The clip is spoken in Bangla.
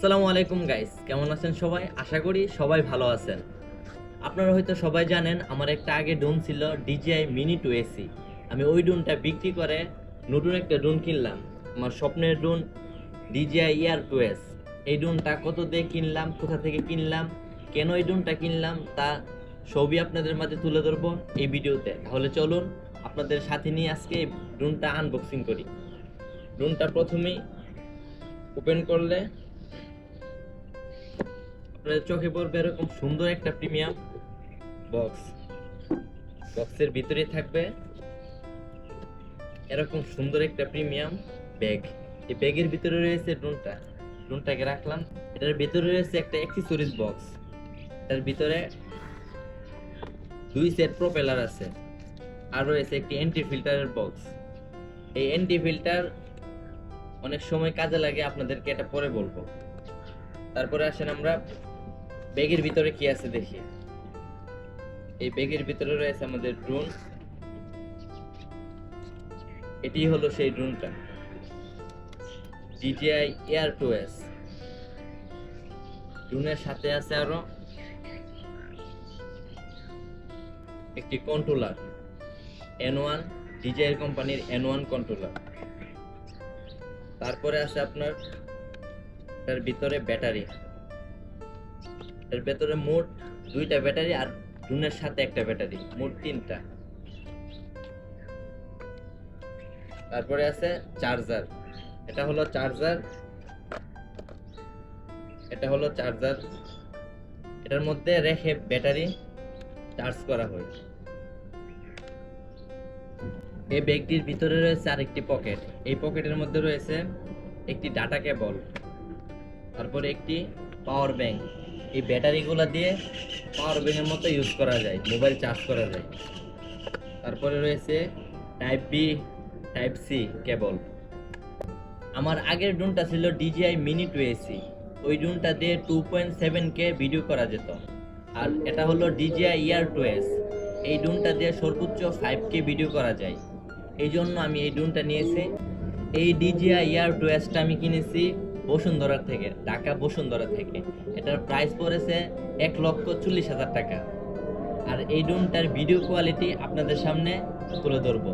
আসসালামু আলাইকুম গাইস কেমন আছেন সবাই? আশা করি সবাই ভালো আছেন। আপনারা হয়তো সবাই জানেন, আমার একটা আগে ড্রোন ছিল ডিজিআই মিনি টু এসি আমি ওই ড্রোনটা বিক্রি করে নতুন একটা ড্রোন কিনলাম। আমার স্বপ্নের drone DJI Air two S এই ড্রোনটা কত দিয়ে কিনলাম, কোথা থেকে কিনলাম, কেন এই ড্রোনটা কিনলাম, তা সবই আপনাদের মাঝে তুলে ধরবো এই ভিডিওতে। তাহলে চলুন, আপনাদের সাথে নিয়ে আজকে এই ড্রোনটা আনবক্সিং করি। ড্রোনটা প্রথমেই ওপেন করলে আপনাদের চোখে পড়বে এরকম সুন্দর একটা প্রিমিয়াম বক্স। বক্সের ভিতরে থাকবে এরকম সুন্দর একটা প্রিমিয়াম ব্যাগ। এই ব্যাগের ভিতরে রয়েছে ড্রোনটা। ড্রোনটাকে রাখলাম। এটার ভিতরে রয়েছে একটা অ্যাক্সেসরিজ বক্স এটার ভিতরে দুই সেট প্রোপেলার আছে আর রয়েছে একটি এন্টি ফিল্টারের বক্স এই এন্টি ফিল্টার অনেক সময় কাজে লাগে, আপনাদেরকে এটা পরে বলব। তারপরে আসেন আমরা ব্যাগের ভিতরে কি আছে দেখি? এই ব্যাগের ভিতরে রয়েছে আমাদের ড্রোন এটি হলো সেই ড্রোনটা DJI Air 2S ড্রোনের সাথে আছে আরও একটি কন্ট্রোলার এন ওয়ান ডিজাইর কোম্পানির এন ওয়ান কন্ট্রোলার তারপরে আছে আপনার, তার ভিতরে ব্যাটারি এর ভেতরে মোট দুইটা ব্যাটারি আর ড্রোনের সাথে একটা ব্যাটারি, মোট তিনটা। তারপরে আছে চার্জার। এটা হলো চার্জার। এটা হলো চার্জার। এটার মধ্যে রেখে ব্যাটারি চার্জ করা হয়। এই ব্যাগটির ভিতরে রয়েছে আরেকটি পকেট। এই পকেটের মধ্যে রয়েছে একটি ডাটা কেবল, তারপরে একটি পাওয়ার ব্যাংক। এই ব্যাটারিগুলো দিয়ে পাওয়ার ব্যাংকের মতো ইউজ করা যায় মোবাইল চার্জ করা যায়। তারপরে রয়েছে type B type C cable আমার আগের ড্রোনটা ছিল ডিজিআই মিনি টু এসি ওই ড্রোনটা দিয়ে two point seven K video করা যেত। আর এটা হলো ডিজিআই ইয়ার টু এস এই ড্রোনটা দিয়ে সর্বোচ্চ ফাইভ কে ভিডিও করা যায়। এই জন্য আমি এই ড্রোনটা নিয়েছি। এই ডিজিআই ইয়ার টু এসটা আমি কিনেছি বসুন্ধরা থেকে, ঢাকা বসুন্ধরা থেকে। এটার প্রাইস পড়েছে এক লক্ষ চল্লিশ হাজার টাকা। আর এই ড্রোনটার ভিডিও কোয়ালিটি আপনাদের সামনে তুলে ধরবো।